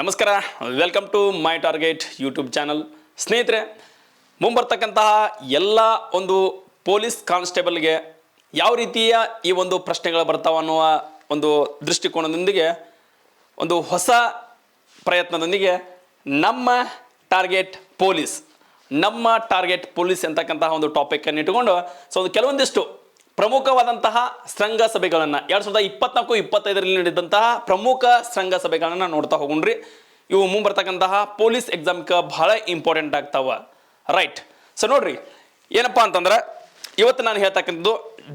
ನಮಸ್ಕಾರ. Welcome to my target YouTube channel ಸ್ನೇಹಿತರೆ, ಮುಂಬರ್ತಕ್ಕಂತಹ ಎಲ್ಲ ಒಂದು ಪೊಲೀಸ್ ಕಾನ್ಸ್ಟೇಬಲ್ಗೆ ಯಾವ ರೀತಿಯ ಈ ಒಂದು ಪ್ರಶ್ನೆಗಳು ಬರ್ತಾವೆ ಅನ್ನುವ ಒಂದು ದೃಷ್ಟಿಕೋನದೊಂದಿಗೆ, ಒಂದು ಹೊಸ ಪ್ರಯತ್ನದೊಂದಿಗೆ ನಮ್ಮ ಟಾರ್ಗೆಟ್ ಪೊಲೀಸ್ ನಮ್ಮ ಟಾರ್ಗೆಟ್ ಪೊಲೀಸ್ ಅಂತಕ್ಕಂತಹ ಒಂದು ಟಾಪಿಕನ್ನು ಇಟ್ಟುಕೊಂಡು ಸೊ ಒಂದು ಕೆಲವೊಂದಿಷ್ಟು ಪ್ರಮುಖವಾದಂತಹ ಶೃಂಗ ಸಭೆಗಳನ್ನು ಎರಡು ಸಾವಿರದ ಇಪ್ಪತ್ನಾಲ್ಕು, ಇಪ್ಪತ್ತೈದರಲ್ಲಿ ನಡೆದಂತಹ ಪ್ರಮುಖ ಶೃಂಗ ಸಭೆಗಳನ್ನು ನೋಡ್ತಾ ಹೋಗೋಣ್ರಿ. ಇವು ಮುಂಬರ್ತಕ್ಕಂತಹ ಪೊಲೀಸ್ ಎಕ್ಸಾಮ್ಗೆ ಬಹಳ ಇಂಪಾರ್ಟೆಂಟ್ ಆಗ್ತಾವ. ರೈಟ್ ಸೊ ನೋಡ್ರಿ, ಏನಪ್ಪ ಅಂತಂದ್ರೆ, ಇವತ್ತು ನಾನು ಹೇಳ್ತಕ್ಕಂಥದ್ದು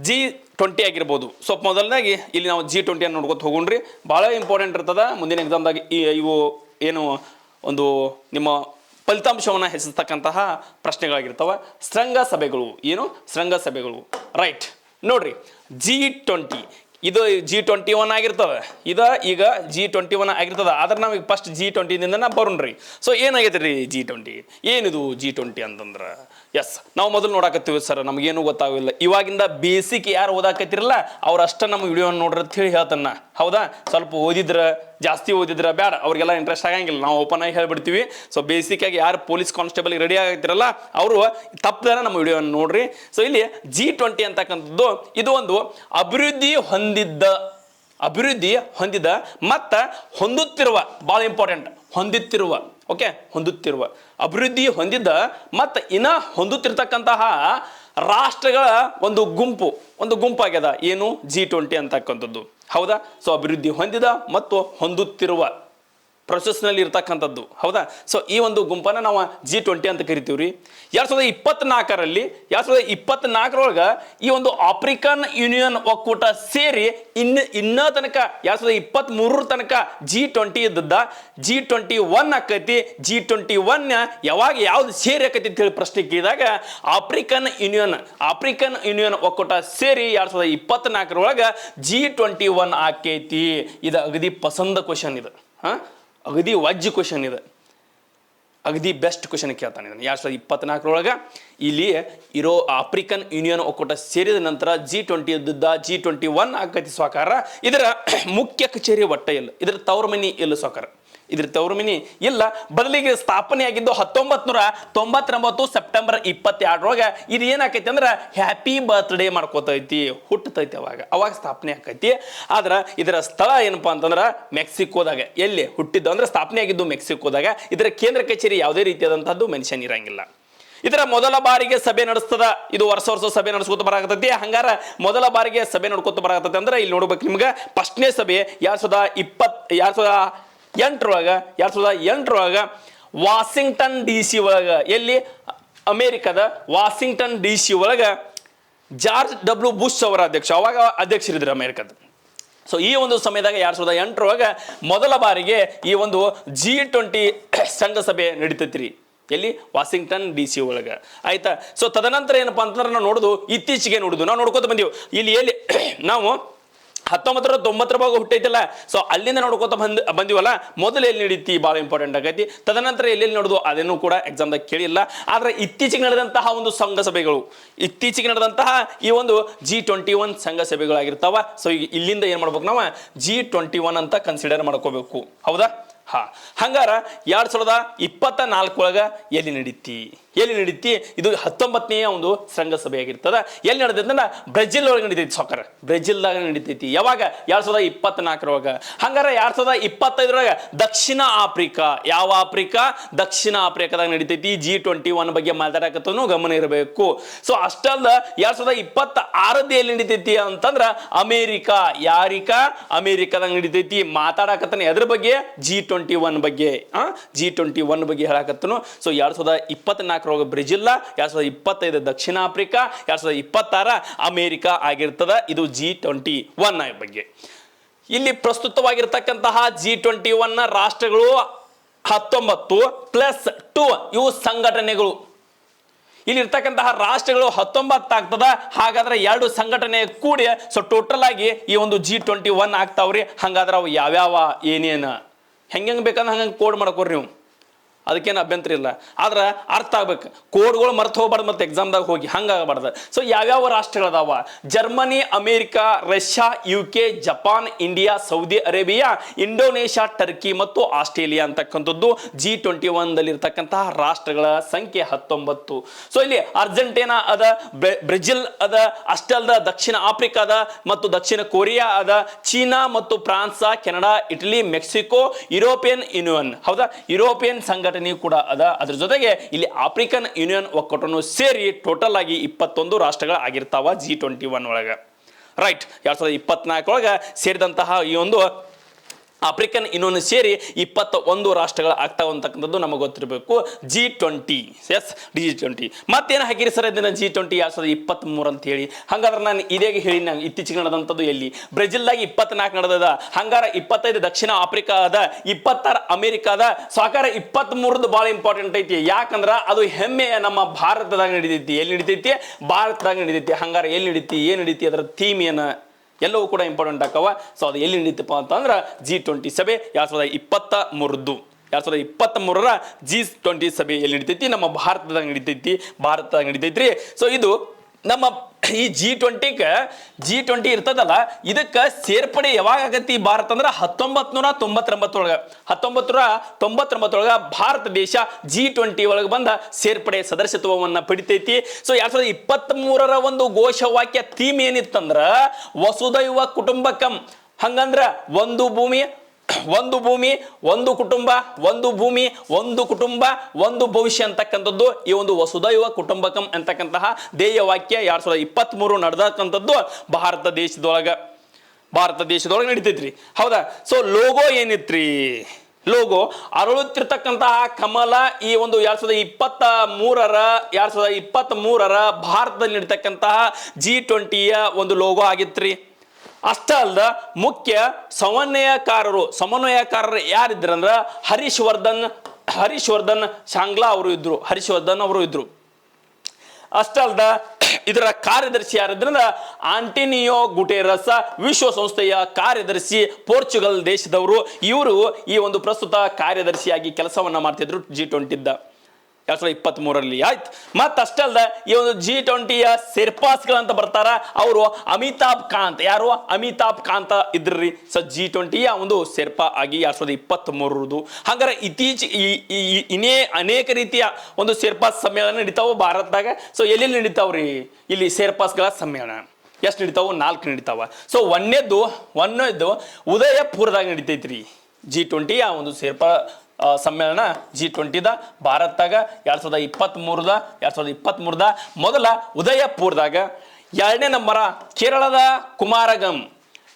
ಜಿ ಟ್ವೆಂಟಿ ಆಗಿರ್ಬೋದು. ಸೊ ಮೊದಲನೇದಾಗಿ ಇಲ್ಲಿ ನಾವು ಜಿ ಟ್ವೆಂಟಿಯನ್ನು ನೋಡ್ಕೊತ ಹೋಗೋಣ್ರಿ. ಭಾಳ ಇಂಪಾರ್ಟೆಂಟ್ ಇರ್ತದೆ. ಮುಂದಿನ ಎಕ್ಸಾಮ್ದಾಗ ಈ ಇವು ಏನು ಒಂದು ನಿಮ್ಮ ಫಲಿತಾಂಶವನ್ನು ಹೆಚ್ಚಿಸ್ತಕ್ಕಂತಹ ಪ್ರಶ್ನೆಗಳಾಗಿರ್ತವೆ. ಶೃಂಗ ಸಭೆಗಳು. ಏನು? ಶೃಂಗ ಸಭೆಗಳು. ರೈಟ್ ನೋಡ್ರಿ ಜಿ ಟ್ವೆಂಟಿ ಇದು ಜಿ ಟ್ವೆಂಟಿ ಒನ್ ಆಗಿರ್ತವೆ ಇದು ಈಗ ಜಿ ಟ್ವೆಂಟಿ ಒನ್ ಆಗಿರ್ತದೆ. ಆದ್ರೆ ನಾವು ಫಸ್ಟ್ ಜಿ ಟ್ವೆಂಟಿದಿಂದ ನಾ ಬರೋಣ್ರಿ. ಸೊ ಏನಾಗೈತೆ ರೀ ಜಿ ಟ್ವೆಂಟಿ ಏನಿದು ಜಿ ಟ್ವೆಂಟಿ ಅಂತಂದ್ರೆ? ಎಸ್ ನಾವು ಮೊದಲು ನೋಡಾಕತ್ತೀವಿ ಸರ್, ನಮಗೇನು ಗೊತ್ತಾಗಿಲ್ಲ ಇವಾಗಿಂದ ಬೇಸಿಕ್ ಯಾರು ಓದಾಕತ್ತಿರಲ್ಲ, ಅವ್ರು ಅಷ್ಟ ನಮ್ಮ ವಿಡಿಯೋನ ನೋಡ್ರಿ ಅಂತ ಹೇಳಿ ಹೇಳ್ತಾನ. ಹೌದಾ? ಸ್ವಲ್ಪ ಓದಿದ್ರ, ಜಾಸ್ತಿ ಓದಿದ್ರ ಬೇಡ ಅವ್ರಿಗೆಲ್ಲ ಇಂಟ್ರೆಸ್ಟ್ ಆಗಂಗಿಲ್ಲ. ನಾವು ಓಪನ್ ಆಗಿ ಹೇಳ್ಬಿಡ್ತೀವಿ. ಸೊ ಬೇಸಿಕ್ ಆಗಿ ಯಾರು ಪೊಲೀಸ್ ಕಾನ್ಸ್ಟೇಬಲ್ ರೆಡಿ ಆಗತ್ತಿರಲ್ಲ ಅವರು ತಪ್ಪದಾರ ನಮ್ಮ ವಿಡಿಯೋನ ನೋಡ್ರಿ. ಸೊ ಇಲ್ಲಿ ಜಿ ಟ್ವೆಂಟಿ ಅಂತಕ್ಕಂಥದ್ದು, ಇದು ಒಂದು ಅಭಿವೃದ್ಧಿ ಹೊಂದಿದ್ದ, ಅಭಿವೃದ್ಧಿ ಹೊಂದಿದ, ಮತ್ತು ಹೊಂದುತ್ತಿರುವ ಭಾಳ ಇಂಪಾರ್ಟೆಂಟ್ ಹೊಂದುತ್ತಿರುವ ಓಕೆ, ಹೊಂದುತ್ತಿರುವ ಅಭಿವೃದ್ಧಿ ಹೊಂದಿದ್ದ ಮತ್ತು ಇನ್ನ ಹೊಂದುತ್ತಿರ್ತಕ್ಕಂತಹ ರಾಷ್ಟ್ರಗಳ ಒಂದು ಗುಂಪು, ಒಂದು ಗುಂಪಾಗ್ಯದ ಏನು? ಜಿ ಟ್ವೆಂಟಿ ಅಂತಕ್ಕಂಥದ್ದು. ಹೌದಾ? ಸೊ ಅಭಿವೃದ್ಧಿ ಹೊಂದಿದ ಮತ್ತು ಹೊಂದುತ್ತಿರುವ ಪ್ರೊಸೆಸ್ನಲ್ಲಿ ಇರ್ತಕ್ಕಂಥದ್ದು. ಹೌದಾ? ಸೊ ಈ ಒಂದು ಗುಂಪನ್ನು ನಾವು ಜಿ ಟ್ವೆಂಟಿ ಅಂತ ಕರಿತೀವಿ ರೀ ಎರಡು ಸಾವಿರದ ಇಪ್ಪತ್ನಾಲ್ಕರಲ್ಲಿ ಎರಡು ಸಾವಿರದ ಇಪ್ಪತ್ನಾಲ್ಕರೊಳಗೆ ಈ ಒಂದು ಆಫ್ರಿಕನ್ ಯೂನಿಯನ್ ಒಕ್ಕೂಟ ಸೇರಿ ಇನ್ನು, ಇನ್ನೂ ತನಕ, ಎರಡು ಸಾವಿರದ ಇಪ್ಪತ್ತ್ಮೂರರ ತನಕ ಜಿ ಟ್ವೆಂಟಿ ಇದ್ದದ್ದ ಜಿ ಟ್ವೆಂಟಿ ಒನ್ ಆಕೈತಿ. ಜಿ ಟ್ವೆಂಟಿ ಒನ್ ಯಾವಾಗ ಯಾವ್ದು ಸೇರಿ ಆಕೈತಿ ಅಂತ ಹೇಳಿ ಪ್ರಶ್ನೆ ಕೇಳಿದಾಗ ಆಫ್ರಿಕನ್ ಯೂನಿಯನ್ ಆಫ್ರಿಕನ್ ಯೂನಿಯನ್ ಒಕ್ಕೂಟ ಸೇರಿ ಎರಡು ಸಾವಿರದ ಇಪ್ಪತ್ನಾಲ್ಕರೊಳಗೆ ಜಿ ಟ್ವೆಂಟಿ ಒನ್ ಆಕೈತಿ. ಇದು ಅಗದಿ ಪಸಂದ ಕ್ವಶನ್ ಇದು. ಹಾಂ? ಅಗದಿ ವಜ್ಜ್ ಕ್ವಶನ್ ಇದೆ. ಅಗದಿ ಬೆಸ್ಟ್ ಕ್ವಶನ್ ಕೇಳ್ತಾನೆ ಇದನ್ನು. ಎರಡು ಸಾವಿರದ ಇಪ್ಪತ್ನಾಲ್ಕರೊಳಗೆ ಇಲ್ಲಿ ಇರೋ ಆಫ್ರಿಕನ್ ಯೂನಿಯನ್ ಒಕ್ಕೂಟ ಸೇರಿದ ನಂತರ G twenty G twenty one ಆಗತಿ ಸ್ವಾಕಾರ ಇದರ ಮುಖ್ಯ ಕಚೇರಿ ಒಟ್ಟ ಇಲ್ಲ ಇದರ ತವರ ಮನಿ ಇಲ್ಲ ಸ್ವಾಕಾರ ಇದ್ರ ತೌರ್ಮಿನಿ ಇಲ್ಲ, ಬದಲಿಗೆ ಸ್ಥಾಪನೆ ಆಗಿದ್ದು ಹತ್ತೊಂಬತ್ತು ನೂರ ತೊಂಬತ್ತೊಂಬತ್ತು ಸೆಪ್ಟೆಂಬರ್ ಇಪ್ಪತ್ತೆರಡರೊಳಗೆ ಇದು ಏನಾಕೈತಿ ಅಂದ್ರೆ ಹ್ಯಾಪಿ ಬರ್ತ್ಡೇ ಮಾಡ್ಕೋತೈತಿ, ಹುಟ್ಟತೈತಿ ಅವಾಗ. ಅವಾಗ ಸ್ಥಾಪನೆ ಆಕೈತಿ. ಆದ್ರೆ ಇದರ ಸ್ಥಳ ಏನಪ್ಪಾ ಅಂತಂದ್ರೆ ಮೆಕ್ಸಿಕೋದಾಗ. ಎಲ್ಲಿ? ಹುಟ್ಟಿದ್ದು ಅಂದ್ರೆ ಸ್ಥಾಪನೆ ಆಗಿದ್ದು ಮೆಕ್ಸಿಕೋದಾಗ. ಇದರ ಕೇಂದ್ರ ಕಚೇರಿ ಯಾವುದೇ ರೀತಿಯಾದಂತಹದ್ದು ಮೆನ್ಷನ್ ಇರಂಗಿಲ್ಲ. ಇದರ ಮೊದಲ ಬಾರಿಗೆ ಸಭೆ ನಡೆಸ್ತದ, ಇದು ವರ್ಷ ವರ್ಷ ಸಭೆ ನಡೆಸ್ಕೊತ ಬರಕತ್ತೈತಿ. ಹಂಗಾರ ಮೊದಲ ಬಾರಿಗೆ ಸಭೆ ನಡ್ಕೊತ ಬರಾಕತ್ತೈತಿ ಅಂದ್ರೆ ಇಲ್ಲಿ ನೋಡ್ಬೇಕು ನಿಮ್ಗೆ. ಫಸ್ಟ್ನೇ ಸಭೆ ಎರಡ್ ಸಾವಿರದ ಇಪ್ಪತ್ ಎರಡ್ ಸಾವಿರದ ಎಂಟರೊಳಗ, ಎರಡು ಸಾವಿರದ ಎಂಟರೊಳಗೆ ವಾಷಿಂಗ್ಟನ್ ಡಿ ಸಿ ಒಳಗ, ಎಲ್ಲಿ? ಅಮೇರಿಕದ ವಾಷಿಂಗ್ಟನ್ ಡಿ ಸಿ ಒಳಗ ಜಾರ್ಜ್ ಡಬ್ಲ್ಯೂ ಬುಷ್ ಅವರ ಅಧ್ಯಕ್ಷ, ಅವಾಗ ಅಧ್ಯಕ್ಷರಿದ್ರು ಅಮೇರಿಕದ. ಸೊ ಈ ಒಂದು ಸಮಯದಾಗ ಎರಡು ಸಾವಿರದ ಎಂಟರೊಳಗೆ ಮೊದಲ ಬಾರಿಗೆ ಈ ಒಂದು ಜಿ ಟ್ವೆಂಟಿ ಸಭೆ ನಡೀತೈತಿ ರೀ ಎಲ್ಲಿ? ವಾಷಿಂಗ್ಟನ್ ಡಿ ಸಿ ಒಳಗೆ. ಆಯ್ತಾ? ಸೊ ತದನಂತರ ಏನಪ್ಪಾ ಅಂತಂದ್ರೆ ನಾವು ನೋಡುದು, ಇತ್ತೀಚೆಗೆ ನೋಡುದು. ನಾವು ನೋಡ್ಕೋತ ಬಂದೀವಿ. ಇಲ್ಲಿ ಎಲ್ಲಿ? ನಾವು ಹತ್ತೊಂಬತ್ತರ ತೊಂಬತ್ತರ ಭಾಗ ಹುಟ್ಟೈತಲ್ಲ. ಸೊ ಅಲ್ಲಿಂದ ನೋಡ್ಕೋತ ಬಂದ್, ಬಂದಿವಲ್ಲ, ಮೊದಲು ಎಲ್ಲಿ ನಡೀತಿ? ಭಾಳ ಇಂಪಾರ್ಟೆಂಟ್ ಆಗೈತಿ. ತದನಂತರ ಎಲ್ಲೆಲ್ಲಿ ನೋಡುದು ಅದನ್ನು ಕೂಡ ಎಕ್ಸಾಮ್ದಾಗ ಕೇಳಿಲ್ಲ. ಆದರೆ ಇತ್ತೀಚೆಗೆ ನಡೆದಂತಹ ಒಂದು ಸಂಘ ಸಭೆಗಳು, ಇತ್ತೀಚೆಗೆ ನಡೆದಂತಹ ಈ ಒಂದು ಜಿ ಟ್ವೆಂಟಿ ಒನ್ ಸಂಘ ಸಭೆಗಳಾಗಿರ್ತಾವ ಸೊ ಈಗ ಇಲ್ಲಿಂದ ಏನು ಮಾಡ್ಬೇಕು ನಾವು? ಜಿ ಟ್ವೆಂಟಿ ಒನ್ ಅಂತ ಕನ್ಸಿಡರ್ ಮಾಡ್ಕೋಬೇಕು. ಹೌದಾ? ಹಾ. ಹಂಗಾರ, ಎರಡ್ ಸಾವಿರದ ಇಪ್ಪತ್ತ ನಾಲ್ಕೊಳಗ ಎಲ್ಲಿ ನಡೀತಿ? ಎಲ್ಲಿ ನಡೀತಿ? ಇದು ಹತ್ತೊಂಬತ್ತನೆಯ ಒಂದು ಶೃಂಗಸಭೆ ಆಗಿರ್ತದ ಎಲ್ಲಿ ನಡೆದೈತೆ ಅಂದ್ರೆ ಬ್ರೆಜಿಲ್ ಒಳಗೆ ನಡೀತೈತಿ ಸೊಕರ್ ಬ್ರೆಜಿಲ್ದಾಗ ನಡೀತೈತಿ. ಯಾವಾಗ? ಎರಡ್ ಸಾವಿರದ ಇಪ್ಪತ್ನಾಲ್ಕರೊಳಗ. ಹಂಗಾರ ಎರಡ್ ಸಾವಿರದ ಇಪ್ಪತ್ತೈದರೊಳಗ ದಕ್ಷಿಣ ಆಫ್ರಿಕಾ. ಯಾವ ಆಫ್ರಿಕಾ? ದಕ್ಷಿಣ ಆಫ್ರಿಕಾದಾಗ ನಡೀತೈತಿ. ಜಿ ಟ್ವೆಂಟಿ ಒನ್ ಬಗ್ಗೆ ಮಾತಾಡಕತ್ತೂ ಗಮನ ಇರಬೇಕು. ಸೊ ಅಷ್ಟಲ್ಲ ಎರಡ್ ಸಾವಿರದ ಇಪ್ಪತ್ತ ಆರದ್ದು ಎಲ್ಲಿ ನಡೀತೈತಿ ಅಂತಂದ್ರ ಅಮೇರಿಕಾ. ಯಾರಿಕ? ಅಮೇರಿಕಾದಾಗ ನಡೀತೈತಿ. ಮಾತಾಡಕತ್ತಾನೆ ಎದ್ರ ಬಗ್ಗೆ? ಜಿ ಟ್ವೆಂಟಿ ಒನ್ ಬಗ್ಗೆ. ಜಿ ಟ್ವೆಂಟಿ ಒನ್ ಬಗ್ಗೆ ಹೇಳಕತ್ತನು. ಸೊ ಎರಡ್ ಸಾವಿರದ ಇಪ್ಪತ್ನಾಲ್ಕರೊಳಗೆ ಬ್ರೆಜಿಲ್ಲ ಎರಡ್ ಸಾವಿರದ ಇಪ್ಪತ್ತೈದು ದಕ್ಷಿಣ ಆಫ್ರಿಕಾ, ಎರಡ್ ಸಾವಿರದ ಇಪ್ಪತ್ತಾರ ಅಮೇರಿಕಾ ಆಗಿರ್ತದ. ಇದು ಜಿ ಟ್ವೆಂಟಿ ಒನ್ ಬಗ್ಗೆ. ಇಲ್ಲಿ ಪ್ರಸ್ತುತವಾಗಿರ್ತಕ್ಕಂತಹ ಜಿ ಟ್ವೆಂಟಿ ಒನ್ ರಾಷ್ಟ್ರಗಳು ಹತ್ತೊಂಬತ್ತು ಪ್ಲಸ್ ಟು ಇವು ಸಂಘಟನೆಗಳು. ಇಲ್ಲಿ ಇರ್ತಕ್ಕಂತಹ ರಾಷ್ಟ್ರಗಳು ಹತ್ತೊಂಬತ್ತು ಆಗ್ತದ. ಹಾಗಾದ್ರೆ ಎರಡು ಸಂಘಟನೆ ಕೂಡಿ ಸೊ ಟೋಟಲ್ ಆಗಿ ಈ ಒಂದು ಜಿ ಟ್ವೆಂಟಿ ಒನ್ ಆಗ್ತಾವ್ರಿ. ಹಂಗಾದ್ರೆ ಅವು ಯಾವ್ಯಾವ ಏನೇನು? ಹೆಂಗೆ ಬೇಕಂದ್ರೆ ಹಂಗೆ ಕೋಡ್ ಮಾಡ್ಕೊರಿ ನೀವು. ಅದಕ್ಕೇನು ಅಭ್ಯಂತರ ಇಲ್ಲ. ಆದ್ರೆ ಅರ್ಥ ಆಗ್ಬೇಕು. ಕೋಡ್ಗಳು ಮರ್ತು ಹೋಗ್ಬಾರ್ದು ಮತ್ತೆ ಎಕ್ಸಾಮ್ದಾಗ ಹೋಗಿ. ಹಂಗಾಗಬಾರ್ದು. ಸೊ ಯಾವ್ಯಾವ ರಾಷ್ಟ್ರಗಳದಾವ? Germany, America, Russia U K Japan, India, Saudi Arabia, Indonesia, Turkey ಮತ್ತು ಆಸ್ಟ್ರೇಲಿಯಾ ಅಂತಕ್ಕಂಥದ್ದು ಜಿ ಟ್ವೆಂಟಿ ಒನ್ದಲ್ಲಿರ್ತಕ್ಕಂತಹ ರಾಷ್ಟ್ರಗಳ ಸಂಖ್ಯೆ ಹತ್ತೊಂಬತ್ತು. ಸೊ ಇಲ್ಲಿ ಅರ್ಜೆಂಟೀನಾ ಅದ ಬ್ರೆಜಿಲ್ ಅದ ಅಷ್ಟೇ ಅಲ್ದ ದಕ್ಷಿಣ ಆಫ್ರಿಕಾದ ಮತ್ತು ದಕ್ಷಿಣ ಕೊರಿಯಾ ಅದ, ಚೀನಾ ಮತ್ತು France, Canada, Italy, Mexico, European Union. ಹೌದಾ? ಯುರೋಪಿಯನ್ ಸಂಘಟನೆಯು ಕೂಡ ಅದ. ಅದ್ರ ಜೊತೆಗೆ ಇಲ್ಲಿ ಆಫ್ರಿಕನ್ ಯೂನಿಯನ್ ಒಕ್ಕೂಟನು ಸೇರಿ ಟೋಟಲ್ ಆಗಿ ಇಪ್ಪತ್ತೊಂದು ರಾಷ್ಟ್ರಗಳು ಆಗಿರ್ತಾವ ಜಿ ಟ್ವೆಂಟಿ ಒನ್ ಒಳಗೆ. ರೈಟ್ ಎರಡ್ ಸಾವಿರದ ಇಪ್ಪತ್ನಾಲ್ಕರೊಳಗೆ ಸೇರಿದಂತಹ ಈ ಒಂದು ಆಫ್ರಿಕನ್ ಇನ್ನೊಂದು ಸೇರಿ ಇಪ್ಪತ್ತ ಒಂದು ರಾಷ್ಟ್ರಗಳು ಆಗ್ತಾವ ಅಂತಕ್ಕಂಥದ್ದು ನಮಗೆ ಗೊತ್ತಿರಬೇಕು. G twenty S D G twenty ಮತ್ತೇನು ಹಾಕಿರಿ ಸರ್ ಇದನ್ನು ಜಿ ಟ್ವೆಂಟಿ ಎರಡು ಸಾವಿರದ ಇಪ್ಪತ್ತ್ಮೂರು ಅಂತ ಹೇಳಿ. ಹಂಗಾದ್ರೆ ನಾನು ಇದೇ ಹೇಳಿ ನಾನು ಇತ್ತೀಚೆಗೆ ನಡೆದಂಥದ್ದು ಎಲ್ಲಿ? ಬ್ರೆಜಿಲ್ದಾಗ ಇಪ್ಪತ್ನಾಲ್ಕು ನಡೆದದ. ಹಂಗಾರ ಇಪ್ಪತ್ತೈದು ದಕ್ಷಿಣ ಆಫ್ರಿಕಾದ, ಇಪ್ಪತ್ತಾರು ಅಮೆರಿಕಾದ, ಸಾಕಾರ ಇಪ್ಪತ್ತ್ಮೂರದ್ದು ಭಾಳ ಇಂಪಾರ್ಟೆಂಟ್ ಐತಿ. ಯಾಕಂದ್ರೆ ಅದು ಹೆಮ್ಮೆಯ ನಮ್ಮ ಭಾರತದಾಗ ನಡೀತೈತಿ. ಎಲ್ಲಿ ನಡೀತೈತಿ? ಭಾರತದಾಗ ನಡೀತೈತಿ. ಹಂಗಾರ ಎಲ್ಲಿ ನಡೀತಿ? ಏನು ನಡೀತಿ? ಅದರ ಥೀಮ್ ಏನು? ಎಲ್ಲವೂ ಕೂಡ ಇಂಪಾರ್ಟೆಂಟ್ ಆಕವ. ಸೊ ಅದು ಎಲ್ಲಿ ನಡೀತಪ್ಪ ಅಂತಂದ್ರೆ ಜಿ ಟ್ವೆಂಟಿ ಸಭೆ ಎರಡು ಸಾವಿರದ ಇಪ್ಪತ್ತ ಮೂರದ್ದು ಎರಡು ಸಾವಿರದ ಇಪ್ಪತ್ತ ಮೂರರ ಜಿ ಟ್ವೆಂಟಿ ಸಭೆ ಎಲ್ಲಿ ನಡೀತೈತಿ? ನಮ್ಮ ಭಾರತದಾಗ ನಡೀತೈತಿ. ಭಾರತದಾಗ ನಡೀತೈತ್ರಿ. ಸೊ ಇದು ನಮ್ಮ ಈ ಜಿ ಟ್ವೆಂಟಿಕ ಜಿ ಟ್ವೆಂಟಿ ಇರ್ತದಲ್ಲ, ಇದಕ್ಕೆ ಸೇರ್ಪಡೆ ಯಾವಾಗ ಆಗತ್ತಿ ಭಾರತ ಅಂದ್ರೆ ಹತ್ತೊಂಬತ್ ನೂರ ತೊಂಬತ್ತೊಂಬತ್ತರೊಳಗೆ. ಹತ್ತೊಂಬತ್ತು ತೊಂಬತ್ತೊಂಬತ್ತೊಳಗ ಭಾರತ ದೇಶ ಜಿ ಟ್ವೆಂಟಿ ಒಳಗೆ ಬಂದ ಸೇರ್ಪಡೆ ಸದಸ್ಯತ್ವವನ್ನು ಪಡಿತೈತಿ. ಸೊ ಎರಡ್ ಸಾವಿರದ ಇಪ್ಪತ್ತ್ ಮೂರರ ಒಂದು ಘೋಷವಾಕ್ಯ ಥೀಮ್ ಏನಿತ್ತಂದ್ರ, ವಸುದೈವ ಕುಟುಂಬಕಂ. ಹಂಗಂದ್ರ ಒಂದು ಭೂಮಿ ಒಂದು ಭೂಮಿ, ಒಂದು ಕುಟುಂಬ, ಒಂದು ಭೂಮಿ, ಒಂದು ಕುಟುಂಬ, ಒಂದು ಭವಿಷ್ಯ ಅಂತಕ್ಕಂಥದ್ದು, ಈ ಒಂದು ವಸುದೈವ ಕುಟುಂಬಕಂ ಅಂತಕ್ಕಂತಹ ಧ್ಯೇಯ ವಾಕ್ಯ ಎರಡ್ ಸಾವಿರದ ಇಪ್ಪತ್ತ್ ಮೂರು ನಡೆದಕ್ಕಂಥದ್ದು ಭಾರತ ದೇಶದೊಳಗ. ಭಾರತ ದೇಶದೊಳಗೆ ನಡೀತೈತ್ರಿ. ಹೌದಾ? ಸೊ ಲೋಗೋ ಏನಿತ್ರಿ? ಲೋಗೋ ಅರಳುತ್ತಿರ್ತಕ್ಕಂತಹ ಕಮಲ ಈ ಒಂದು ಎರಡ್ ಸಾವಿರದ ಇಪ್ಪತ್ತ ಮೂರರ ಎರಡ್ ಸಾವಿರದ ಇಪ್ಪತ್ತ್ ಮೂರರ ಭಾರತದಲ್ಲಿ ನಡೀತಕ್ಕಂತಹ ಜಿ ಟ್ವೆಂಟಿಯ ಒಂದು ಲೋಗೋ ಆಗಿತ್ರಿ. ಅಷ್ಟ ಅಲ್ಲದ ಮುಖ್ಯ ಸಮನ್ವಯಕಾರರು ಸಮನ್ವಯಕಾರರು ಯಾರಿದ್ರಂದ್ರ ಹರೀಶ್ ವರ್ಧನ್ ಹರೀಶ್ ವರ್ಧನ್ ಶಾಂಗ್ಲಾ ಅವರು ಇದ್ರು ಹರೀಶ್ ವರ್ಧನ್ ಅವರು ಇದ್ರು. ಅಲ್ಲದ ಇದರ ಕಾರ್ಯದರ್ಶಿ ಯಾರಿದ್ರಂದ್ರ ಆಂಟಿನಿಯೋ ಗುಟೇರಸ ವಿಶ್ವಸಂಸ್ಥೆಯ ಕಾರ್ಯದರ್ಶಿ ಪೋರ್ಚುಗಲ್ ದೇಶದವರು. ಇವರು ಈ ಒಂದು ಪ್ರಸ್ತುತ ಕಾರ್ಯದರ್ಶಿಯಾಗಿ ಕೆಲಸವನ್ನ ಮಾಡ್ತಿದ್ರು ಜಿ ಟ್ವೆಂಟಿದ್ದ ಎರಡ್ ಸಾವಿರದ ಇಪ್ಪತ್ತ್ ಮೂರರಲ್ಲಿ ಆಯ್ತು. ಮತ್ತೆ ಅಷ್ಟಲ್ದ ಈ ಒಂದು ಜಿ ಟ್ವೆಂಟಿಯ ಸೇರ್ಪಾಸ್ಗಳಂತ ಬರ್ತಾರ. ಅವರು ಅಮಿತಾಬ್ ಕಾಂತ್. ಯಾರು? ಅಮಿತಾಬ್ ಕಾಂತ ಇದ್ರಿ. ಸೊ ಜಿ ಟ್ವೆಂಟಿಯ ಒಂದು ಸೆರ್ಪಾ ಆಗಿ ಎರಡ್ ಸಾವಿರದ ಇಪ್ಪತ್ತ್ ಮೂರರದು ಹಂಗಾರೆ ಇತ್ತೀಚೆಗೆ ಈ- ಇನ್ನೇ ಅನೇಕ ರೀತಿಯ ಒಂದು ಸೇರ್ಪಾಸ್ ಸಮ್ಮೇಳನ ನಡೀತಾವ ಭಾರತದಾಗ? ಸೊ ಎಲ್ಲೆಲ್ಲಿ ನಡೀತಾವ್ರಿ ಇಲ್ಲಿ ಸೇರ್ಪಾಸ್ಗಳ ಸಮ್ಮೇಳನ. ಎಷ್ಟು ನಡೀತಾವ? ನಾಲ್ಕು ನಡೀತಾವ. ಸೊ ಒಂದೇದ್ದು ಒಂದೇದ್ದು ಉದಯಪುರದಾಗ ನಡೀತೈತ್ರಿ. ಜಿ ಟ್ವೆಂಟಿಯ ಒಂದು ಸೇರ್ಪಾ ಸಮ್ಮೇಳನ ಜಿ ಟ್ವೆಂಟಿದ ಭಾರತದಾಗ ಎರಡು ಸಾವಿರದ ಇಪ್ಪತ್ತ್ಮೂರದ ಎರಡು ಸಾವಿರದ ಇಪ್ಪತ್ತ್ಮೂರದ ಮೊದಲ ಉದಯಪುರದಾಗ. ಎರಡನೇ ನಂಬರ ಕೇರಳದ ಕುಮಾರಗಂ.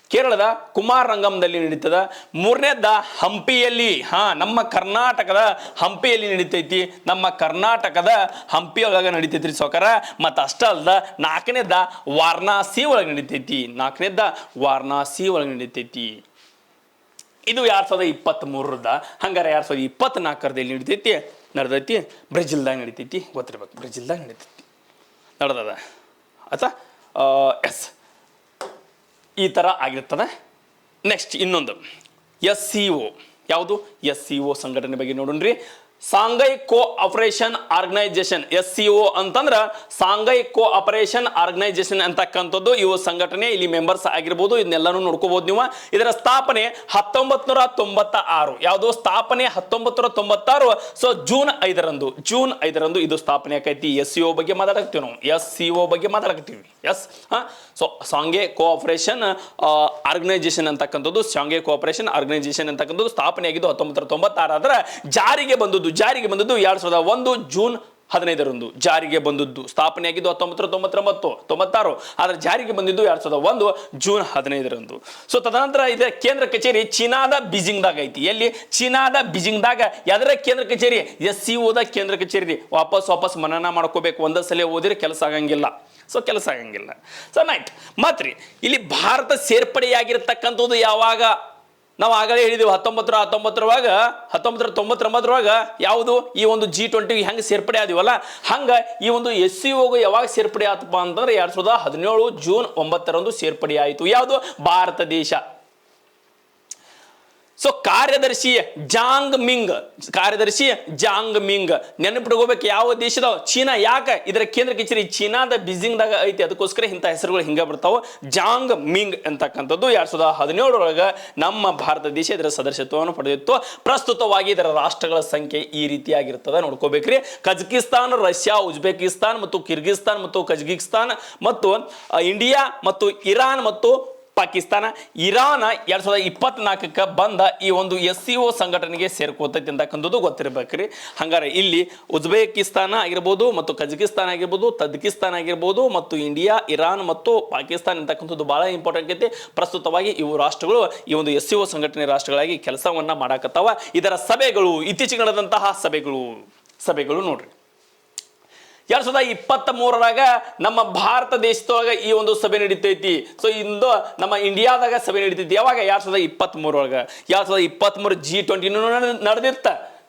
ಕೇರಳದ ಕುಮಾರರಂಗಂದಲ್ಲಿ ನಡೀತದ. ಮೂರನೇದ ಹಂಪಿಯಲ್ಲಿ, ಹಾ, ನಮ್ಮ ಕರ್ನಾಟಕದ ಹಂಪಿಯಲ್ಲಿ ನಡೀತೈತಿ. ನಮ್ಮ ಕರ್ನಾಟಕದ ಹಂಪಿ ಒಳಗೆ ನಡೀತೈತ್ರಿ ಸೋಕರ. ಮತ್ತು ಅಷ್ಟ ಅಲ್ದ ನಾಲ್ಕನೇದ ವಾರಣಾಸಿ ಒಳಗೆ ನಡೀತೈತಿ. ನಾಲ್ಕನೇದ ವಾರಣಾಸಿ ಒಳಗೆ ನಡೀತೈತಿ. ಇದು ಎರಡು ಸಾವಿರದ ಇಪ್ಪತ್ತ್ ಮೂರರದ ಹಂಗಾರೆ ಎರಡು ಸಾವಿರದ ಇಪ್ಪತ್ನಾಲ್ಕರದಲ್ಲಿ ನಡೀತೈತಿ ನಡೆದೈತಿ, ಬ್ರೆಜಿಲ್ದಾಗ ನಡೀತೈತಿ ಗೊತ್ತಿರ್ಬೇಕು, ಬ್ರೆಜಿಲ್ದಾಗ ನಡೀತೈತಿ ನಡೆದದ? ಆಯ್ತಾ? ಎಸ್. ಈ ಥರ ಆಗಿರ್ತದೆ. ನೆಕ್ಸ್ಟ್ ಇನ್ನೊಂದು. ಎಸ್ ಸಿ ಒ ಯಾವುದು? ಎಸ್ ಸಿ ಓ ಸಂಘಟನೆ ಬಗ್ಗೆ ನೋಡೋಣ್ರಿ. Shanghai cooperation organisation S C O ಅಂತಂದ್ರ ಸಾಂಘೈ ಕೋ ಆಪರೇಷನ್ ಆರ್ಗನೈಜೇಷನ್ ಅಂತಕ್ಕಂಥದ್ದು ಇವು ಸಂಘಟನೆ, ಇಲ್ಲಿ ಮೆಂಬರ್ಸ್ ಆಗಿರ್ಬೋದು ಇದನ್ನೆಲ್ಲಾನು ನೋಡ್ಕೋಬಹುದು ನೀವು. ಇದರ ಸ್ಥಾಪನೆ ಹತ್ತೊಂಬತ್ ನೂರ ತೊಂಬತ್ತ ಆರು ಯಾವುದು ಸ್ಥಾಪನೆ ಹತ್ತೊಂಬತ್ತು ನೂರ ತೊಂಬತ್ತಾರು ಸೊ ಜೂನ್ ಐದರಂದು ಜೂನ್ ಐದರಂದು ಇದು ಸ್ಥಾಪನೆ ಆಕೈತಿ. ಎಸ್ ಸಿ ಒ ಬಗ್ಗೆ ಮಾತಾಡಕ್ತೀವಿ ನಾವು. ಎಸ್ ಸಿ ಒ ಬಗ್ಗೆ ಮಾತಾಡಕ್ತೀವಿ S so cooperation organisation ಅಂತಕ್ಕಂಥದ್ದು ಸಾಂಗೆ ಕೋಆಪರೇಷನ್ ಆರ್ಗನೈಜೇಷನ್ ಅಂತಕ್ಕಂಥದ್ದು ಸ್ಥಾಪನೆ ಆಗಿದ್ದು ಹತ್ತೊಂಬತ್ತು ನೂರ ತೊಂಬತ್ತಾರಾದ್ರೆ ಜಾರಿಗೆ ಬಂದದ್ದು ಜಾರಿಗೆ ಬಂದದ್ದು ಎರಡು ಸಾವಿರದ ಒಂದು ಜೂನ್ ಹದಿನೈದರಂದು. ಜಾರಿಗೆ ಬಂದದ್ದು ಸ್ಥಾಪನೆ ಆಗಿದ್ದು ಹತ್ತೊಂಬತ್ತು ನೂರ ತೊಂಬತ್ತೊಂಬತ್ತು, ತೊಂಬತ್ತಾರು. ಆದರೆ ಜಾರಿಗೆ ಬಂದಿದ್ದು ಎರಡ್ ಸಾವಿರದ ಒಂದು ಜೂನ್ ಹದಿನೈದರಂದು. ಸೊ ತದನಂತರ ಇದರ ಕೇಂದ್ರ ಕಚೇರಿ ಚೀನಾದ ಬೀಜಿಂಗ್ದಾಗ ಐತಿ. ಎಲ್ಲಿ? ಚೀನಾದ ಬೀಜಿಂಗ್ದಾಗ. ಯಾವ್ದಾರ ಕೇಂದ್ರ ಕಚೇರಿ? ಎಸ್ ಸಿ ಓದ ಕೇಂದ್ರ ಕಚೇರಿ. ವಾಪಸ್ ವಾಪಸ್ ಮನನ ಮಾಡ್ಕೋಬೇಕು. ಒಂದೇ ಸಲ ಓದಿದ್ರೆ ಕೆಲಸ ಆಗಂಗಿಲ್ಲ. ಸೊ ಕೆಲಸ ಆಗಂಗಿಲ್ಲ. ಸೊ ನೈಟ್ ಮಾತ್ರಿ, ಇಲ್ಲಿ ಭಾರತ ಸೇರ್ಪಡೆಯಾಗಿರ್ತಕ್ಕಂಥದ್ದು ಯಾವಾಗ? ನಾವು ಆಗಲೇ ಹೇಳಿದೆವು ಹತ್ತೊಂಬತ್ತರ ಹತ್ತೊಂಬತ್ತರೊಳಗ ಹತ್ತೊಂಬತ್ತರ ತೊಂಬತ್ತೊಂಬತ್ತರೊಳಗ ಯಾವುದು? ಈ ಒಂದು ಜಿ ಟ್ವೆಂಟಿಗೆ ಹೆಂಗೆ ಸೇರ್ಪಡೆ ಆದಿವಲ್ಲ ಹಂಗೆ ಈ ಒಂದು ಎಸ್ ಸಿ ಒಗು ಯಾವಾಗ ಸೇರ್ಪಡೆ ಆತಪ್ಪ ಅಂತಂದ್ರೆ ಎರಡು ಸಾವಿರದ ಹದಿನೇಳು ಜೂನ್ ಒಂಬತ್ತರಂದು ಸೇರ್ಪಡೆ ಆಯಿತು ಯಾವುದು? ಭಾರತ ದೇಶ. ಸೊ ಕಾರ್ಯದರ್ಶಿ ಜಾಂಗ್ ಮಿಂಗ್ ಕಾರ್ಯದರ್ಶಿ ಜಾಂಗ್ ಮಿಂಗ್ ನೆನಪಿಟ್ಕೋಬೇಕು ಯಾವ ದೇಶದ ಚೀನಾ ಯಾಕೆ? ಇದರ ಕೇಂದ್ರ ಕಚೇರಿ ಚೀನಾದ ಬೀಜಿಂಗ್ದಾಗ ಐತಿ. ಅದಕ್ಕೋಸ್ಕರ ಇಂಥ ಹೆಸರುಗಳು ಹಿಂಗೆ ಬರ್ತಾವ. ಜಾಂಗ್ ಮಿಂಗ್ ಅಂತಕ್ಕಂಥದ್ದು ಎರಡ್ ಸಾವಿರದ ಹದಿನೇಳರೊಳಗೆ ನಮ್ಮ ಭಾರತ ದೇಶ ಇದರ ಸದಸ್ಯತ್ವವನ್ನು ಪಡೆದಿತ್ತು. ಪ್ರಸ್ತುತವಾಗಿ ಇದರ ರಾಷ್ಟ್ರಗಳ ಸಂಖ್ಯೆ ಈ ರೀತಿಯಾಗಿರ್ತದೆ. ನೋಡ್ಕೋಬೇಕ್ರಿ. ಕಜಕಿಸ್ತಾನ್, ರಷ್ಯಾ, ಉಜ್ಬೇಕಿಸ್ತಾನ್ ಮತ್ತು ಕಿರ್ಗಿಸ್ತಾನ್ ಮತ್ತು ಕಜಕಿಸ್ತಾನ್ ಮತ್ತು ಇಂಡಿಯಾ ಮತ್ತು ಇರಾನ್ ಮತ್ತು ಪಾಕಿಸ್ತಾನ ಇರಾನ್ ಎರಡ್ ಸಾವಿರದ ಇಪ್ಪತ್ನಾಲ್ಕಕ್ಕೆ ಬಂದ ಈ ಒಂದು ಎಸ್ ಸಿ ಒ ಸಂಘಟನೆಗೆ ಸೇರ್ಕೋತೈತಿ ಅಂತಕ್ಕಂಥದ್ದು ಗೊತ್ತಿರಬೇಕ್ರಿ. ಹಂಗಾರೆ ಇಲ್ಲಿ ಉಜ್ಬೇಕಿಸ್ತಾನ ಆಗಿರ್ಬೋದು ಮತ್ತು ಕಜಕಿಸ್ತಾನ ಆಗಿರ್ಬೋದು, ತಜ್ಕಿಸ್ತಾನ ಆಗಿರ್ಬೋದು ಮತ್ತು ಇಂಡಿಯಾ, ಇರಾನ್ ಮತ್ತು ಪಾಕಿಸ್ತಾನ ಅಂತಕ್ಕಂಥದ್ದು ಬಹಳ ಇಂಪಾರ್ಟೆಂಟ್ ಐತಿ. ಪ್ರಸ್ತುತವಾಗಿ ಇವು ರಾಷ್ಟ್ರಗಳು ಈ ಒಂದು ಎಸ್ ಸಿ ಒ ಸಂಘಟನೆ ರಾಷ್ಟ್ರಗಳಾಗಿ ಕೆಲಸವನ್ನ ಮಾಡಾಕತ್ತಾವ. ಇದರ ಸಭೆಗಳು ಇತ್ತೀಚೆಗೆ ನಡೆದಂತಹ ಸಭೆಗಳು ಸಭೆಗಳು ನೋಡ್ರಿ. ಎರಡ್ ಸಾವಿರದ ಇಪ್ಪತ್ತ ಮೂರರಾಗ ನಮ್ಮ ಭಾರತ ದೇಶದೊಳಗ ಈ ಒಂದು ಸಭೆ ನಡೀತೈತಿ. ಸೊ ಇಂದು ನಮ್ಮ ಇಂಡಿಯಾದಾಗ ಸಭೆ ನಡೀತೈತಿ. ಯಾವಾಗ? ಎರಡ್ ಸಾವಿರದ ಇಪ್ಪತ್ತ್ ಮೂರೊಳಗ ಎರಡ್ ಸಾವಿರದ ಇಪ್ಪತ್ತ್ ಮೂರು ಜಿ ಟ್ವೆಂಟಿನೂ ನಡೆದಿತ್ತ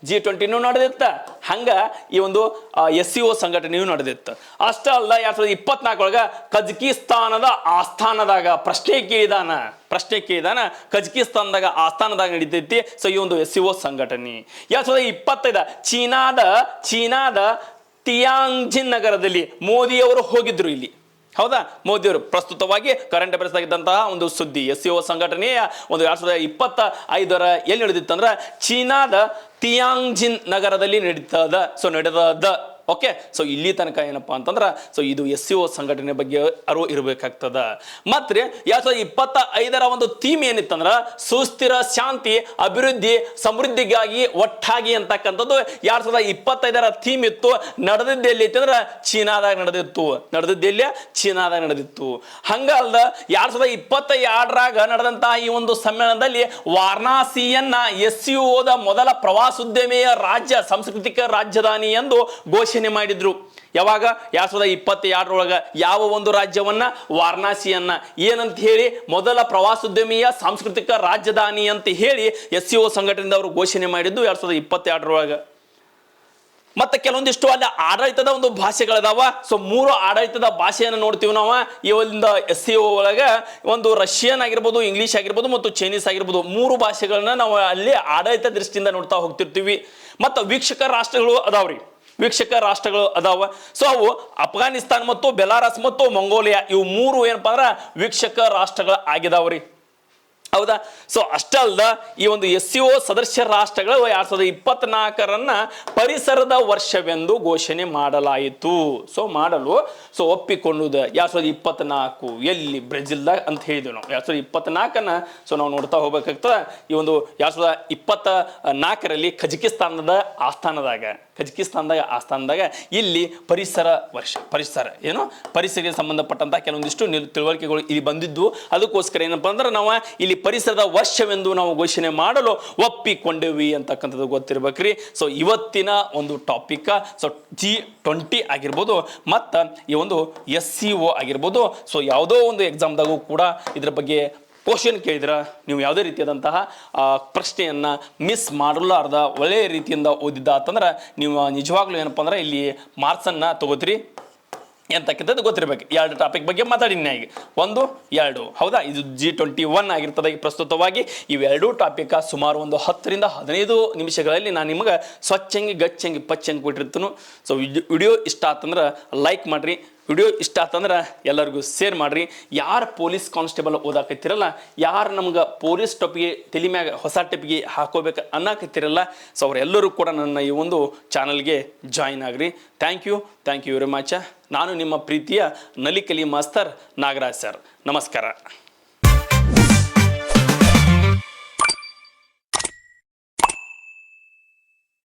ಜಿ ಟ್ವೆಂಟಿನೂ ನಡೆದಿತ್ತ ಹಂಗ ಈ ಒಂದು ಎಸ್ ಸಿ ಒ ಸಂಘಟನೆಯೂ ನಡೆದಿತ್ತು ಅಷ್ಟೇ ಅಲ್ಲ, ಎರಡ್ ಸಾವಿರದ ಇಪ್ಪತ್ನಾಲ್ಕೊಳಗ ಕಜಕಿಸ್ತಾನದ ಆಸ್ಥಾನದಾಗ ಪ್ರಶ್ನೆ ಕೇಳಿದಾನ. ಪ್ರಶ್ನೆ ಕೇಳಿದಾನ. ಕಜಕಿಸ್ತಾನದಾಗ ಆಸ್ಥಾನದಾಗ ನಡೀತೈತಿ. ಸೊ ಈ ಒಂದು ಎಸ್ ಸಿ ಒ ಸಂಘಟನೆ. ಎರಡ್ ಸಾವಿರದ ಇಪ್ಪತ್ತೈದ ಚೀನಾದ ಚೀನಾದ ತಿಯಾಂಜಿನ್ ನಗರದಲ್ಲಿ ಮೋದಿಯವರು ಹೋಗಿದ್ರು ಇಲ್ಲಿ. ಹೌದಾ? ಮೋದಿಯವರು ಪ್ರಸ್ತುತವಾಗಿ ಕರೆಂಟ್ ಅಫೇರ್ಸ್ ಆಗಿದ್ದಂತಹ ಒಂದು ಸುದ್ದಿ ಎಸ್ ಒ ಸಂಘಟನೆಯ ಒಂದು ಎರಡ್ ಸಾವಿರದ ಇಪ್ಪತ್ತ ಐದರ ಎಲ್ಲಿ ನಡೆದಿತ್ತಂದ್ರೆ ಚೀನಾದ ತಿಯಾಂಗ್ಜಿನ್ ನಗರದಲ್ಲಿ ನಡೀತದ ಸೊ ನಡೆದದ ಓಕೆ ಸೊ ಇಲ್ಲಿ ತನಕ ಏನಪ್ಪ ಅಂತಂದ್ರೆ ಸೊ ಇದು ಎಸ್ ಸಿ ಒ ಸಂಘಟನೆ ಬಗ್ಗೆ ಅರಿವು ಇರಬೇಕಾಗ್ತದ. ಮತ್ತೆ ಎರಡ್ ಸಾವಿರದ ಇಪ್ಪತ್ತ ಐದರ ಒಂದು ಥೀಮ್ ಏನಿತ್ತಂದ್ರ, ಸುಸ್ಥಿರ ಶಾಂತಿ, ಅಭಿವೃದ್ಧಿ, ಸಮೃದ್ಧಿಗಾಗಿ ಒಟ್ಟಾಗಿ ಅಂತಕ್ಕಂಥದ್ದು ಎರಡ್ ಸಾವಿರದ ಇಪ್ಪತ್ತೈದರ ಥೀಮ್ ಇತ್ತು. ನಡೆದಿದ್ದು ಎಲ್ಲಿ ಇತ್ತಂದ್ರೆ ಚೀನಾದಾಗ ನಡೆದಿತ್ತು. ನಡೆದಿದ್ದು ಎಲ್ಲಿ? ಚೀನಾದಾಗ ನಡೆದಿತ್ತು. ಹಂಗಲ್ದ ಎರಡ್ ಸಾವಿರದ ಇಪ್ಪತ್ತ ಎರಡರಾಗ ನಡೆದಂತಹ ಈ ಒಂದು ಸಮ್ಮೇಳನದಲ್ಲಿ ವಾರಣಾಸಿಯನ್ನ ಎಸ್ ಓದ ಮೊದಲ ಪ್ರವಾಸೋದ್ಯಮಿಯ ರಾಜ್ಯ, ಸಾಂಸ್ಕೃತಿಕ ರಾಜಧಾನಿ ಎಂದು ಘೋಷಣೆ ಮಾಡಿದ್ರು. ಯಾವಾಗ? ಎರಡು ಸಾವಿರದ ಇಪ್ಪತ್ತ ಎರಡರೊಳಗ ಯಾವ ಒಂದು ರಾಜ್ಯವನ್ನ? ವಾರಣಾಸಿಯನ್ನ. ಏನಂತ ಹೇಳಿ ಮೊದಲ ಪ್ರವಾಸೋದ್ಯಮಿಯ ಸಾಂಸ್ಕೃತಿಕ ರಾಜಧಾನಿ ಅಂತ ಹೇಳಿ ಎಸ್ ಸಿ ಒ ಅವರು ಘೋಷಣೆ ಮಾಡಿದ್ದು ಎರಡ್ ಸಾವಿರದ ಇಪ್ಪತ್ತೆರಡರೊಳಗ. ಮತ್ತೆ ಕೆಲವೊಂದಿಷ್ಟು ಅಲ್ಲಿ ಆಡಳಿತದ ಒಂದು ಭಾಷೆಗಳದಾವ. ಸೊ ಮೂರು ಆಡಳಿತದ ಭಾಷೆಯನ್ನು ನೋಡ್ತೀವಿ ನಾವು. ಒಂದು ಎಸ್ ಸಿ ಒಳಗೆ ಒಂದು ರಷ್ಯನ್ ಆಗಿರ್ಬೋದು, ಇಂಗ್ಲಿಷ್ ಆಗಿರ್ಬೋದು ಮತ್ತು ಚೈನೀಸ್ ಆಗಿರ್ಬೋದು. ಮೂರು ಭಾಷೆಗಳನ್ನ ನಾವು ಅಲ್ಲಿ ಆಡಳಿತ ದೃಷ್ಟಿಯಿಂದ ನೋಡ್ತಾ ಹೋಗ್ತಿರ್ತೀವಿ. ಮತ್ತು ವೀಕ್ಷಕ ರಾಷ್ಟ್ರಗಳು ಅದಾವ್ರಿ. ವೀಕ್ಷಕ ರಾಷ್ಟ್ರಗಳು ಅದಾವ. ಸೊ ಅವು ಅಫ್ಘಾನಿಸ್ತಾನ್ ಮತ್ತು ಬೆಲಾರಸ್ ಮತ್ತು ಮಂಗೋಲಿಯಾ ಇವು ಮೂರು ಏನಪ್ಪಾ ಅಂದ್ರೆ ವೀಕ್ಷಕ ರಾಷ್ಟ್ರಗಳು ಆಗಿದಾವ್ರಿ ಹೌದಾ? ಸೊ ಅಷ್ಟೇ ಅಲ್ದ ಈ ಒಂದು ಎಸ್ ಸಿ ಒ ಸದಸ್ಯ ರಾಷ್ಟ್ರಗಳು ಎರಡ್ ಸಾವಿರದ ಇಪ್ಪತ್ನಾಲ್ಕರನ್ನ ಪರಿಸರದ ವರ್ಷವೆಂದು ಘೋಷಣೆ ಮಾಡಲಾಯಿತು. ಸೊ ಮಾಡಲು ಸೊ ಒಪ್ಪಿಕೊಂಡುದ ಎರಡ್ ಸಾವಿರದ ಇಪ್ಪತ್ನಾಲ್ಕು ಎಲ್ಲಿ? ಬ್ರೆಜಿಲ್ದಾಗ ಅಂತ ಹೇಳಿದ್ವಿ ನಾವು. ಎರಡ್ ಸಾವಿರದ ಇಪ್ಪತ್ನಾಲ್ಕನ್ನ ಸೊ ನಾವು ನೋಡ್ತಾ ಹೋಗ್ಬೇಕಾಗ್ತದ ಈ ಒಂದು ಎರಡ್ ಸಾವಿರದ ಇಪ್ಪತ್ತ ನಾಲ್ಕರಲ್ಲಿ ಖಜಕಿಸ್ತಾನದ ಆಸ್ಥಾನದಾಗ. ಕಜಕಿಸ್ತಾನದಾಗ ಸ್ಥಾನದಾಗ ಇಲ್ಲಿ ಪರಿಸರ ವರ್ಷ, ಪರಿಸರ, ಏನು? ಪರಿಸರಕ್ಕೆ ಸಂಬಂಧಪಟ್ಟಂತಹ ಕೆಲವೊಂದಿಷ್ಟು ನಿಲ್- ತಿಳುವಳಿಕೆಗಳು ಇಲ್ಲಿ ಬಂದಿದ್ದು ಅದಕ್ಕೋಸ್ಕರ ಏನಪ್ಪ ಅಂದ್ರೆ ನಾವು ಇಲ್ಲಿ ಪರಿಸರದ ವರ್ಷವೆಂದು ನಾವು ಘೋಷಣೆ ಮಾಡಲು ಒಪ್ಪಿಕೊಂಡೇವಿ ಅಂತಕ್ಕಂಥದ್ದು ಗೊತ್ತಿರ್ಬೇಕ್ರಿ. ಸೊ ಇವತ್ತಿನ ಒಂದು ಟಾಪಿಕ್ ಸೊ ಜಿ ಟ್ವೆಂಟಿ ಆಗಿರ್ಬೋದು, ಮತ್ತು ಈ ಒಂದು ಎಸ್ ಸಿ ಒ ಆಗಿರ್ಬೋದು. ಸೊ ಯಾವುದೋ ಒಂದು ಎಕ್ಸಾಮ್ದಾಗೂ ಕೂಡ ಇದ್ರ ಬಗ್ಗೆ ಕ್ವಶನ್ ಕೇಳಿದ್ರೆ? ನೀವು ಯಾವುದೇ ರೀತಿಯಾದಂತಹ ಪ್ರಶ್ನೆಯನ್ನು ಮಿಸ್ ಮಾಡಲಾರ್ದ ಒಳ್ಳೆಯ ರೀತಿಯಿಂದ ಓದಿದ್ದ ಅಂತಂದ್ರೆ, ನೀವು ನಿಜವಾಗ್ಲೂ ಏನಪ್ಪ ಅಂದ್ರೆ ಇಲ್ಲಿ ಮಾರ್ಕ್ಸನ್ನು ತಗೋತೀರಿ. ಎಂತಕ್ಕಂಥದ್ದು ಗೊತ್ತಿರಬೇಕು. ಎರಡು ಟಾಪಿಕ್ ಬಗ್ಗೆ ಮಾತಾಡಿನಿ ಈಗ ಒಂದು, ಎರಡು. ಹೌದಾ? ಇದು ಜಿ ಟ್ವೆಂಟಿ ಒನ್ ಆಗಿರ್ತದೆ ಪ್ರಸ್ತುತವಾಗಿ. ಇವೆರಡೂ ಟಾಪಿಕ್ ಸುಮಾರು ಒಂದು ಹತ್ತರಿಂದ ಹದಿನೈದು ನಿಮಿಷಗಳಲ್ಲಿ ನಾನು ನಿಮಗೆ ಸ್ವಚ್ಛಂಗಿ ಗಚ್ಚಂಗಿ ಪಚ್ಚಂಗಿ ಕೊಟ್ಟಿರ್ತೀನಿ. ಸೊ ವಿಡಿಯೋ ಇಷ್ಟ ಆತಂದ್ರೆ ಲೈಕ್ ಮಾಡಿರಿ. ವಿಡಿಯೋ ಇಷ್ಟ ಆತಂದ್ರೆ ಎಲ್ಲರಿಗೂ ಶೇರ್ ಮಾಡಿರಿ. ಯಾರು ಪೊಲೀಸ್ ಕಾನ್ಸ್ಟೇಬಲ್ ಓದಾಕತ್ತಿರಲ್ಲ, ಯಾರು ನಮ್ಗೆ ಪೊಲೀಸ್ ಟೊಪ್ಪಿಗೆ, ತಲೆ ಮ್ಯಾಗ ಹೊಸ ಟೊಪಿಗೆ ಹಾಕೋಬೇಕು ಅನ್ನಕತ್ತಿರಲ್ಲ, ಸೊ ಅವರೆಲ್ಲರೂ ಕೂಡ ನನ್ನ ಈ ಒಂದು ಚಾನಲ್ಗೆ join agri. Thank you thank you very much ನಾನು ನಿಮ್ಮ ಪ್ರೀತಿಯ ನಲಿಕಲಿ ಮಾಸ್ತರ್ ನಾಗರಾಜ್ ಸರ್. ನಮಸ್ಕಾರ.